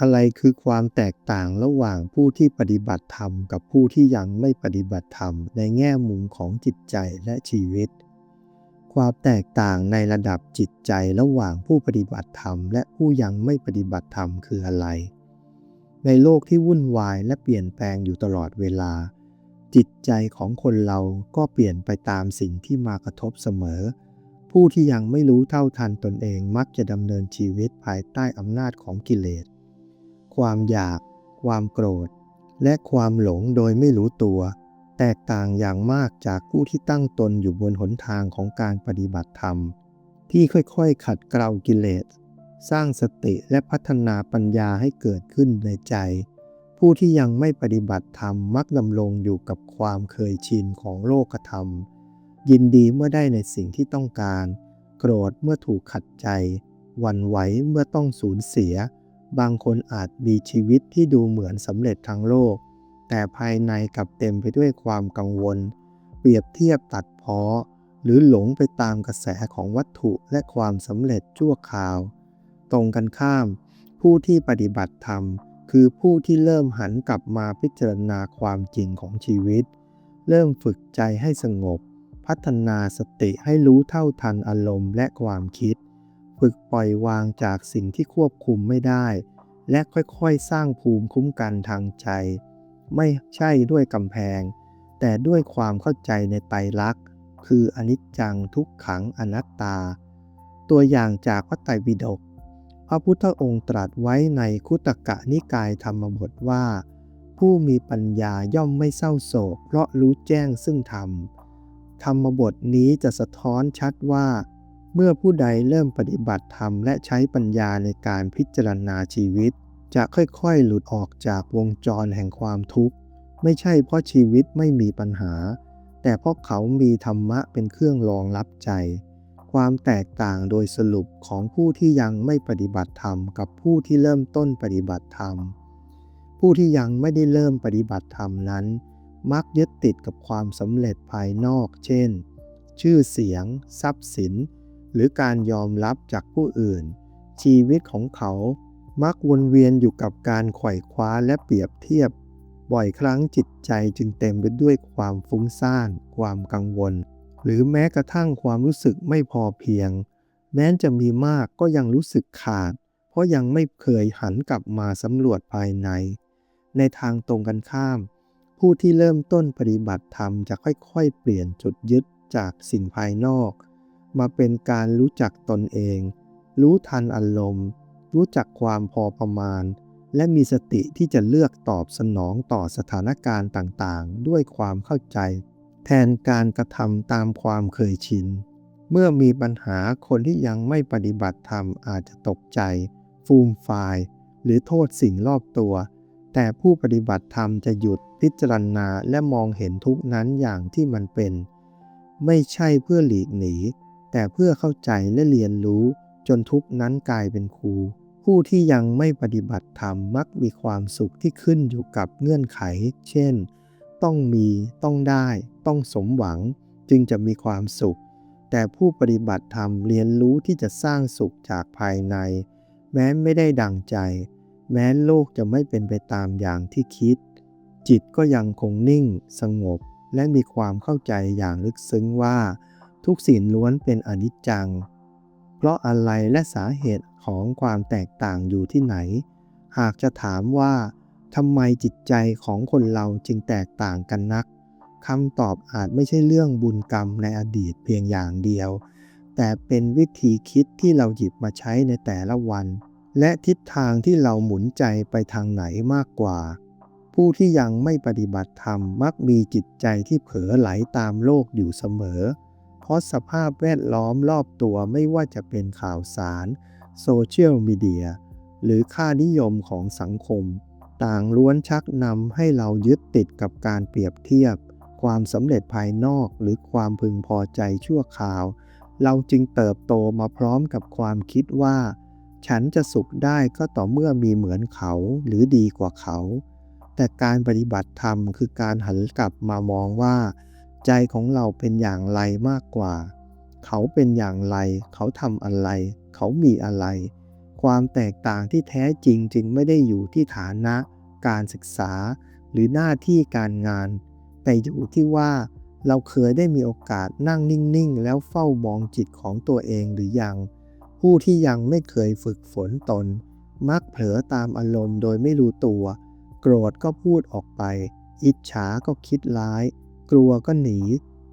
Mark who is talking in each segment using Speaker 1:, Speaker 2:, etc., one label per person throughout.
Speaker 1: อะไรคือความแตกต่างระหว่างผู้ที่ปฏิบัติธรรม กับผู้ที่ยังไม่ปฏิบัติธรรม ในแง่มุมของจิตใจและชีวิต ความแตกต่างในระดับจิตใจระหว่างผู้ปฏิบัติธรรม และผู้ยังไม่ปฏิบัติธรรมคืออะไร ในโลกที่วุ่นวายและเปลี่ยนแปลงอยู่ตลอดเวลา จิตใจของคนเราก็เปลี่ยนไปตามสิ่งที่มากระทบเสมอผู้ที่ยังไม่รู้เท่าทันตนเองมักจะดำเนินชีวิตภายใต้อำนาจของกิเลส ความอยาก ความโกรธ และความหลงโดยไม่รู้ตัว แตกต่างอย่างมากจากผู้ที่ตั้งตนอยู่บนหนทางของการปฏิบัติธรรม ที่ค่อยๆ ขัดเกลากิเลส สร้างสติและพัฒนาปัญญาให้เกิดขึ้นในใจ ผู้ที่ยังไม่ปฏิบัติธรรมมักดำรงอยู่กับความเคยชินของโลกธรรม ยินดีเมื่อได้ในสิ่งที่ต้องการ โกรธเมื่อถูกขัดใจหวั่นไหวเมื่อต้องสูญเสีย บางคนอาจมีชีวิตที่ดูเหมือนสำเร็จทางโลก แต่ภายในกลับเต็มไปด้วยความกังวล เปรียบเทียบตัดพ้อ หรือหลงไปตามกระแสของวัตถุและความสำเร็จชั่วคราว ตรงกันข้าม ผู้ที่ปฏิบัติธรรม คือผู้ที่เริ่มหันกลับมาพิจารณาความจริงของชีวิต เริ่มฝึกใจให้สงบ พัฒนาสติให้รู้เท่าทันอารมณ์และความคิด ฝึกปล่อยวางจากสิ่งที่ควบคุมไม่ได้ และค่อยๆ สร้างภูมิคุ้มกันทางใจ ไม่ใช่ด้วยกำแพง แต่ด้วยความเข้าใจในไตรลักษณ์ คืออนิจจังทุกขังอนัตตา ตัวอย่างจากพระไตรปิฎกพระพุทธองค์ตรัสไว้ในคุตกะนิกายธรรมบทว่า ผู้มีปัญญาย่อมไม่เศร้าโศก เพราะรู้แจ้งซึ่งธรรม ธรรมบทนี้จะสะท้อนชัดว่า เมื่อผู้ใดเริ่มปฏิบัติธรรมและใช้ปัญญาในการพิจารณาชีวิต จะค่อยๆ หลุดออกจากวงจรแห่งความทุกข์ ไม่ใช่เพราะชีวิตไม่มีปัญหา แต่เพราะเขามีธรรมะเป็นเครื่องรองรับใจ ความแตกต่างโดยสรุปของผู้ที่ยังไม่ปฏิบัติธรรม กับผู้ที่เริ่มต้นปฏิบัติธรรม ผู้ที่ยังไม่ได้เริ่มปฏิบัติธรรมนั้น มักยึดติดกับความสำเร็จภายนอก เช่น ชื่อเสียง ทรัพย์สิน หรือการยอมรับจากผู้อื่น ชีวิตของเขามักวนเวียนอยู่กับการไขว่คว้าและเปรียบเทียบ บ่อยครั้งจิตใจจึงเต็มไปด้วยความฟุ้งซ่าน ความกังวล หรือแม้กระทั่งความรู้สึกไม่พอเพียง แม้จะมีมากก็ยังรู้สึกขาด เพราะยังไม่เคยหันกลับมาสำรวจภายใน ในทางตรงกันข้าม ผู้ที่เริ่มต้นปฏิบัติธรรมจะค่อยๆ เปลี่ยนจุดยึดจากสิ่งภายนอก มาเป็นการรู้จักตนเอง รู้ทันอารมณ์ รู้จักความพอประมาณ และมีสติที่จะเลือกตอบสนองต่อสถานการณ์ต่างๆ ด้วยความเข้าใจ แทนการกระทำตามความเคยชิน เมื่อมีปัญหาคนที่ยังไม่ปฏิบัติธรรมอาจจะตกใจ ฟูมฟาย หรือโทษสิ่งรอบตัว แต่ผู้ปฏิบัติธรรมจะหยุดพิจารณาและมองเห็นทุกนั้นอย่างที่มันเป็น ไม่ใช่เพื่อหลีกหนี แต่เพื่อเข้าใจและเรียนรู้จนทุกนั้นกลายเป็นครู ผู้ที่ยังไม่ปฏิบัติธรรมมักมีความสุขที่ขึ้นอยู่กับเงื่อนไข เช่น ต้องมี ต้องได้ ต้องสมหวัง จึงจะมีความสุข แต่ผู้ปฏิบัติธรรมเรียนรู้ที่จะสร้างสุขจากภายใน แม้ไม่ได้ดังใจ แม้โลกจะไม่เป็นไปตามอย่างที่คิด จิตก็ยังคงนิ่ง สงบ และมีความเข้าใจอย่างลึกซึ้งว่า ทุกสิ่งล้วนเป็นอนิจจัง เพราะอะไรและสาเหตุของความแตกต่างอยู่ที่ไหน หากจะถามว่าทำไมจิตใจของคนเราจึงแตกต่างกันนักคำตอบอาจไม่ใช่เรื่องบุญกรรมในอดีตเพียงอย่างเดียว แต่เป็นวิธีคิดที่เราหยิบมาใช้ในแต่ละวัน และทิศทางที่เราหมุนใจไปทางไหนมากกว่า ผู้ที่ยังไม่ปฏิบัติธรรมมักมีจิตใจที่เผลอไหลตามโลกอยู่เสมอ ราะสภาพแวดล้อมรอบตัวไม่ว่าจะเป็นข่าวสารโซเชียลมีเดียหรือค่านิยมของสังคม ต่างล้วนชักนำให้เรายึดติดกับการเปรียบเทียบ ความสำเร็จภายนอกหรือความพึงพอใจชั่วคราว เราจึงเติบโตมาพร้อมกับความคิดว่า ฉันจะสุขได้ก็ต่อเมื่อมีเหมือนเขาหรือดีกว่าเขา แต่การปฏิบัติธรรมคือการหันกลับมามองว่า ใจของเราเป็นอย่างไรมากกว่า เขาเป็นอย่างไร เขาทำอะไร เขามีอะไรคความแตกต่างที่แท้จริงจึงไม่ได้อยู่ที่ฐานะ การศึกษา หรือหน้าที่การงาน แต่อยู่ที่ว่าเราเคยได้มีโอกาสนั่งนิ่ง ๆ แล้วเฝ้ามองจิตของตัวเองหรือยัง ผู้ที่ยังไม่เคยฝึกฝนตน มักเผลอตามอารมณ์โดยไม่รู้ตัว โกรธก็พูดออกไป อิจฉาก็คิดร้าย กลัวก็หนี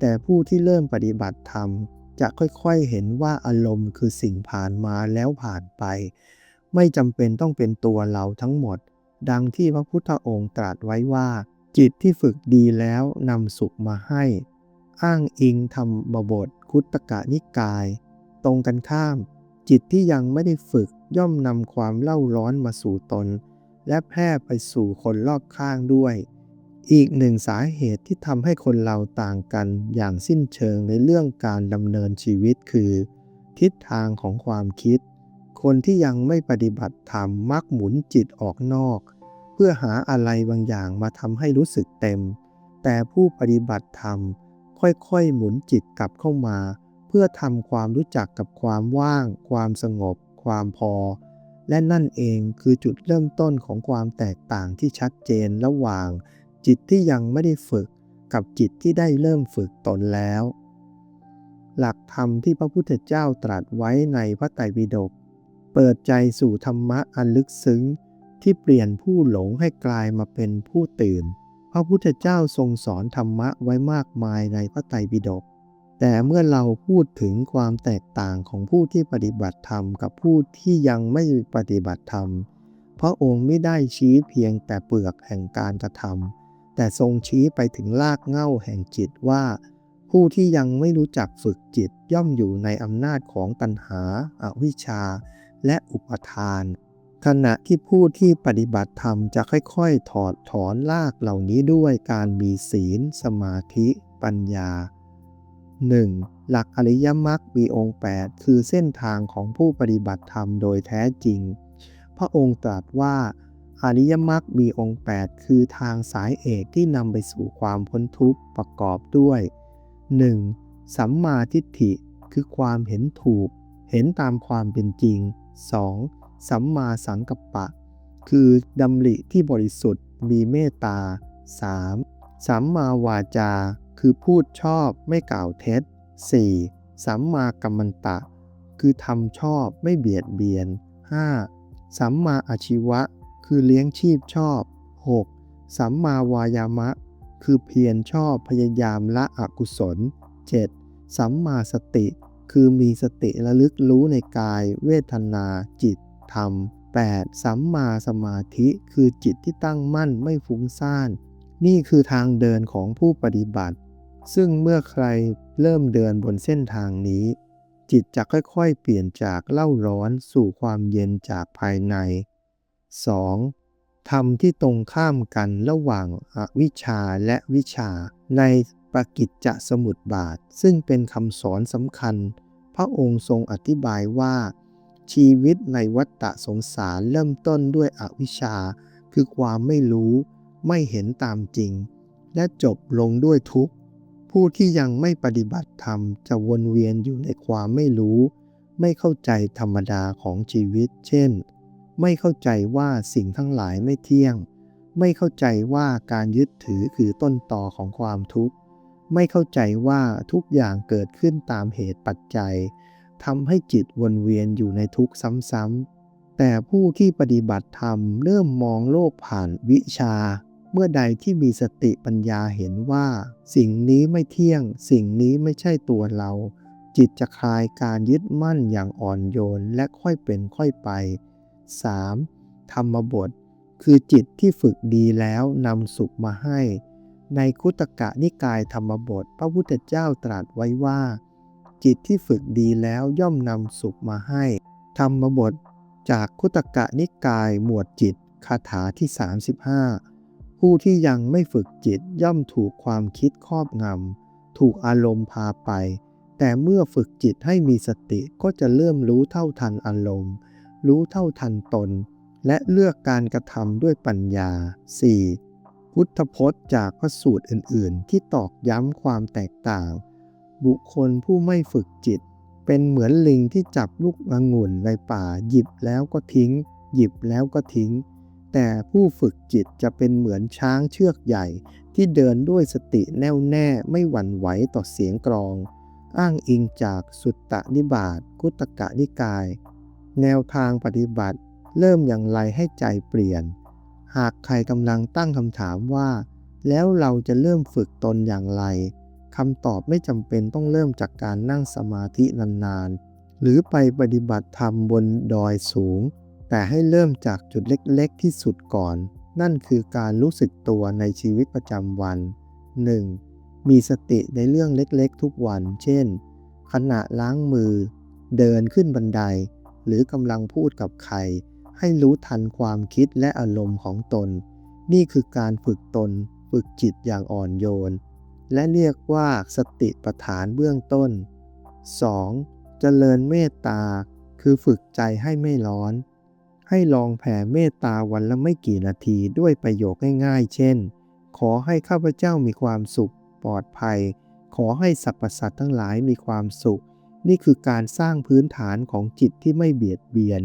Speaker 1: แต่ผู้ที่เริ่มปฏิบัติธรรม จะค่อยๆเห็นว่าอารมณ์คือสิ่งผ่านมาแล้วผ่านไป ไม่จำเป็นต้องเป็นตัวเราทั้งหมด ดังที่พระพุทธองค์ตรัสไว้ว่า จิตที่ฝึกดีแล้วนำสุขมาให้ อ้างอิงธรรมบทคุตกะนิกาย ตรงกันข้าม จิตที่ยังไม่ได้ฝึกย่อมนำความเล่าร้อนมาสู่ตน และแพร่ไปสู่คนรอบข้างด้วย อีกหนึ่งสาเหตุที่ทำให้คนเราต่างกันอย่างสิ้นเชิงในเรื่องการดำเนินชีวิตคือ ทิศทางของความคิด คนที่ยังไม่ปฏิบัติธรรมมักหมุนจิตออกนอก เพื่อหาอะไรบางอย่างมาทำให้รู้สึกเต็ม แต่ผู้ปฏิบัติธรรมค่อยๆ หมุนจิตกลับเข้ามา เพื่อทำความรู้จักกับความว่าง ความสงบ ความพอ และนั่นเองคือจุดเริ่มต้นของความแตกต่างที่ชัดเจนระหว่าง จิตที่ยังไม่ได้ฝึกกับจิตที่ได้เริ่มฝึกตนแล้ว หลักธรรมที่พระพุทธเจ้าตรัสไว้ในพระไตรปิฎกเปิดใจสู่ธรรมะอันลึกซึ้งที่เปลี่ยนผู้หลงให้กลายมาเป็นผู้ตื่น พระพุทธเจ้าทรงสอนธรรมะไว้มากมายในพระไตรปิฎกแต่เมื่อเราพูดถึงความแตกต่างของผู้ที่ปฏิบัติธรรมกับผู้ที่ยังไม่ปฏิบัติธรรมพระองค์ไม่ได้ชี้เพียงแต่เปลือกแห่งการกระทำ แต่ทรงชี้ไปถึงรากเง้าแห่งจิตว่า ผู้ที่ยังไม่รู้จักฝึกจิตย่อมอยู่ในอำนาจของตัณหาอาวิชชา และอุปทาน ขณะที่ผู้ที่ปฏิบัติธรรมจะค่อยๆ ถอดถอนรากเหล่านี้ด้วยการมีศีล สมาธิ ปัญญา 1. หลักอริยมรรคมีองค์ 8 คือเส้นทางของผู้ปฏิบัติธรรมโดยแท้จริง พระองค์ตรัสว่า อริยมรรคมีองค์ 8 คือทางสายเอกที่นำไปสู่ความพ้นทุกข์ประกอบด้วย 1. สัมมาทิฏฐิ คือความเห็นถูก เห็นตามความเป็นจริง 2. สัมมาสังกัปปะ คือดำริที่บริสุทธิ์ มีเมตตา 3. สัมมาวาจา คือพูดชอบไม่กล่าวเท็จ 4. สัมมากัมมันตะ คือทำชอบไม่เบียดเบียน 5. สัมมาอาชีวะ คือเลี้ยงชีพชอบ 6. สัมมาวายามะ คือเพียรชอบพยายามละอกุศล 7. สัมมาสติ คือมีสติระลึกรู้ในกาย เวทนา จิต ธรรม 8. สัมมาสมาธิ คือจิตที่ตั้งมั่นไม่ฟุ้งซ่าน นี่คือทางเดินของผู้ปฏิบัติ ซึ่งเมื่อใครเริ่มเดินบนเส้นทางนี้ จิตจะค่อยๆ เปลี่ยนจากเล่าร้อนสู่ความเย็นจากภายใน 2. ธรรมที่ตรงข้ามกันระหว่างอวิชชาและวิชาในปกิจจสมุติบาท ซึ่งเป็นคำสอนสำคัญ พระองค์ทรงอธิบายว่า ชีวิตในวัฏฏะสงสารเริ่มต้นด้วยอวิชชา คือความไม่รู้ ไม่เห็นตามจริง และจบลงด้วยทุกข์ ผู้ที่ยังไม่ปฏิบัติธรรมจะวนเวียนอยู่ในความไม่รู้ ไม่เข้าใจธรรมดาของชีวิต เช่น ไม่เข้าใจว่าสิ่งทั้งหลายไม่เที่ยง ไม่เข้าใจว่าการยึดถือคือต้นต่อของความทุกข์ ไม่เข้าใจว่าทุกอย่างเกิดขึ้นตามเหตุปัจจัยทำให้จิตวนเวียนอยู่ในทุกข์ซ้ำๆ แต่ผู้ที่ปฏิบัติธรรมเริ่มมองโลกผ่านวิชา เมื่อใดที่มีสติปัญญาเห็นว่า สิ่งนี้ไม่เที่ยง สิ่งนี้ไม่ใช่ตัวเรา จิตจะคลายการยึดมั่นอย่างอ่อนโยนและค่อยเป็นค่อยไป 3. ธรรมบท คือจิตที่ฝึกดีแล้วนำสุขมาให้ ในคุตกะนิกายธรรมบท พระพุทธเจ้าตรัสไว้ว่า จิตที่ฝึกดีแล้วย่อมนำสุขมาให้ ธรรมบท จากคุตกะนิกายหมวดจิตคาถาที่ 35 ผู้ที่ยังไม่ฝึกจิตย่อมถูกความคิดครอบงำถูกอารมณ์พาไป แต่เมื่อฝึกจิตให้มีสติก็จะเริ่มรู้เท่าทันอารมณ์ รู้เท่าทันตน และเลือกการกระทำด้วยปัญญา 4. พุทธพจน์จากพระสูตรอื่น ๆ ที่ตอกย้ำความแตกต่าง บุคคลผู้ไม่ฝึกจิต เป็นเหมือนลิงที่จับลูกองุ่นในป่า หยิบแล้วก็ทิ้ง หยิบแล้วก็ทิ้ง แต่ผู้ฝึกจิตจะเป็นเหมือนช้างเชือกใหญ่ ที่เดินด้วยสติแน่วแน่ไม่หวั่นไหวต่อเสียงกรอง อ้างอิงจากสุตตนิบาตกุตกะนิกาย แนวทางปฏิบัติเริ่มอย่างไรให้ใจเปลี่ยน หากใครกำลังตั้งคำถามว่า แล้วเราจะเริ่มฝึกตนอย่างไรคำตอบไม่จำเป็นต้องเริ่มจากการนั่งสมาธินานๆ หรือไปปฏิบัติธรรมบนดอยสูง แต่ให้เริ่มจากจุดเล็กๆ ที่สุดก่อน นั่นคือการรู้สึกตัวในชีวิตประจำวัน 1. มีสติในเรื่องเล็กๆ ทุกวัน เช่น ขณะล้างมือ เดินขึ้นบันได หรือกำลังพูดกับใคร ให้รู้ทันความคิดและอารมณ์ของตน นี่คือการฝึกตน ฝึกจิตอย่างอ่อนโยน และเรียกว่าสติปัฏฐานเบื้องต้น 2. เจริญเมตตา คือฝึกใจให้ไม่ร้อน ให้ลองแผ่เมตตาวันละไม่กี่นาทีด้วยประโยคง่ายๆ เช่น ขอให้ข้าพเจ้ามีความสุขปลอดภัย ขอให้สรรพสัตว์ทั้งหลายมีความสุข นี่คือการสร้างพื้นฐานของจิตที่ไม่เบียดเบียน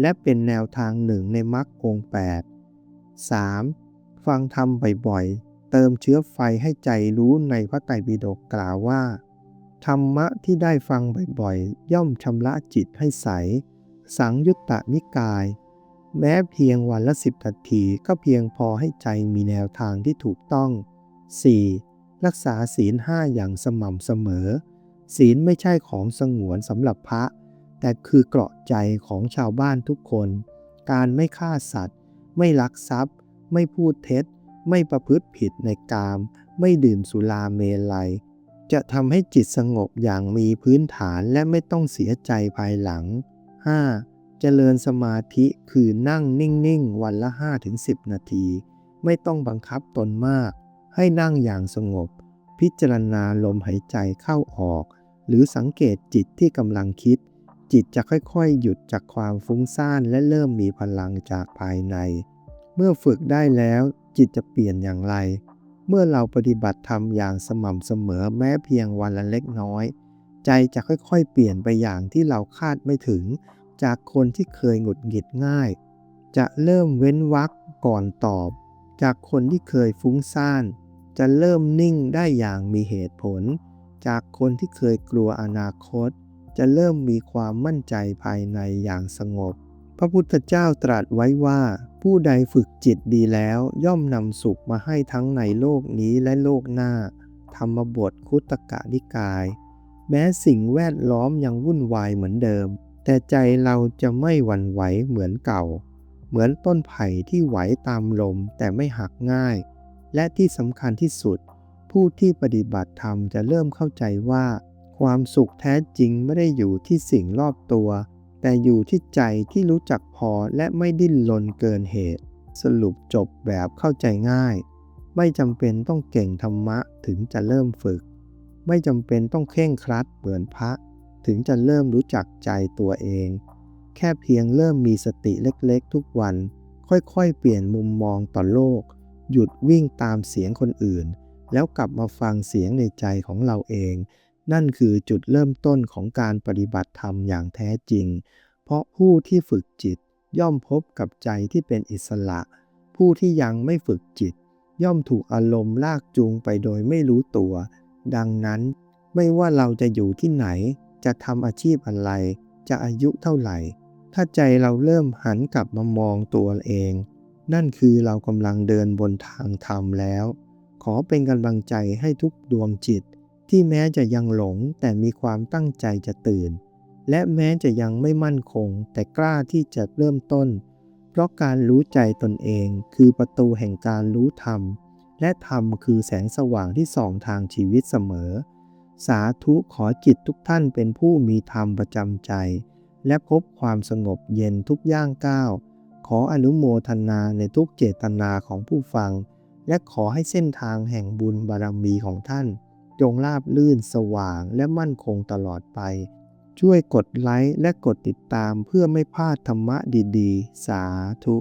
Speaker 1: และเป็นแนวทางหนึ่งในมรรคองค์8 3. ฟังธรรมบ่อยๆ เติมเชื้อไฟให้ใจรู้ในพระไตรปิฎกกล่าวว่า ธรรมะที่ได้ฟังบ่อยๆ ย่อมชำระจิตให้ใส สังยุตตนิกาย แม้เพียงวันละสิบนาทีก็เพียงพอให้ใจมีแนวทางที่ถูกต้อง 4. รักษาศีลห้าอย่างสม่ำเสมอ ศีลไม่ใช่ของสงวนสำหรับพระ แต่คือเกราะใจของชาวบ้านทุกคน การไม่ฆ่าสัตว์ ไม่ลักทรัพย์ ไม่พูดเท็จ ไม่ประพฤติผิดในกาม ไม่ดื่มสุราเมลัย จะทำให้จิตสงบอย่างมีพื้นฐานและไม่ต้องเสียใจภายหลัง 5. เจริญสมาธิคือนั่งนิ่งๆ วันละ 5-10 นาที ไม่ต้องบังคับตนมาก ให้นั่งอย่างสงบ พิจารณาลมหายใจเข้าออก หรือสังเกตจิตที่กำลังคิด จิตจะค่อยๆ หยุดจากความฟุ้งซ่านและเริ่มมีพลังจากภายใน เมื่อฝึกได้แล้วจิตจะเปลี่ยนอย่างไร เมื่อเราปฏิบัติธรรมอย่างสม่ำเสมอแม้เพียงวันละเล็กน้อย ใจจะค่อยๆ เปลี่ยนไปอย่างที่เราคาดไม่ถึง จากคนที่เคยหงุดหงิดง่าย จะเริ่มเว้นวรรคก่อนตอบ จากคนที่เคยฟุ้งซ่าน จะเริ่มนิ่งได้อย่างมีเหตุผล จากคนที่เคยกลัวอนาคต จะเริ่มมีความมั่นใจภายในอย่างสงบ พระพุทธเจ้าตรัสไว้ว่า ผู้ใดฝึกจิตดีแล้วย่อมนำสุขมาให้ทั้งในโลกนี้และโลกหน้า ธรรมบทคุตกะนิกาย แม้สิ่งแวดล้อมยังวุ่นวายเหมือนเดิม แต่ใจเราจะไม่หวั่นไหวเหมือนเก่า เหมือนต้นไผ่ที่ไหวตามลมแต่ไม่หักง่าย และที่สำคัญที่สุด ผู้ที่ปฏิบัติธรรมจะเริ่มเข้าใจว่า ความสุขแท้จริงไม่ได้อยู่ที่สิ่งรอบตัว แต่อยู่ที่ใจที่รู้จักพอและไม่ดิ้นรนเกินเหตุ สรุปจบแบบเข้าใจง่าย ไม่จำเป็นต้องเก่งธรรมะถึงจะเริ่มฝึก ไม่จำเป็นต้องเคร่งครัดเหมือนพระ ถึงจะเริ่มรู้จักใจตัวเอง แค่เพียงเริ่มมีสติเล็กๆ ทุกวัน ค่อยๆ เปลี่ยนมุมมองต่อโลก หยุดวิ่งตามเสียงคนอื่น แล้วกลับมาฟังเสียงในใจของเราเอง นั่นคือจุดเริ่มต้นของการปฏิบัติธรรมอย่างแท้จริง เพราะผู้ที่ฝึกจิตย่อมพบกับใจที่เป็นอิสระ ผู้ที่ยังไม่ฝึกจิต ย่อมถูกอารมณ์ลากจูงไปโดยไม่รู้ตัว ดังนั้น ไม่ว่าเราจะอยู่ที่ไหน จะทำอาชีพอะไร จะอายุเท่าไหร่ ถ้าใจเราเริ่มหันกลับมามองตัวเอง นั่นคือเรากำลังเดินบนทางธรรมแล้ว ขอเป็นกำลังใจให้ทุกดวงจิต ที่แม้จะยังหลงแต่มีความตั้งใจจะตื่น และแม้จะยังไม่มั่นคง แต่กล้าที่จะเริ่มต้น เพราะการรู้ใจตนเอง คือประตูแห่งการรู้ธรรม และธรรมคือแสงสว่างที่ส่องทางชีวิตเสมอ สาธุขอจิตทุกท่านเป็นผู้มีธรรมประจำใจ และพบความสงบเย็นทุกย่างก้าวขออนุโมทนาในทุกเจตนาของผู้ฟัง และขอให้เส้นทางแห่งบุญบารมีของท่าน จงราบลื่นสว่างและมั่นคงตลอดไป ช่วยกดไลค์และกดติดตามเพื่อไม่พลาดธรรมะดีๆ สาธุ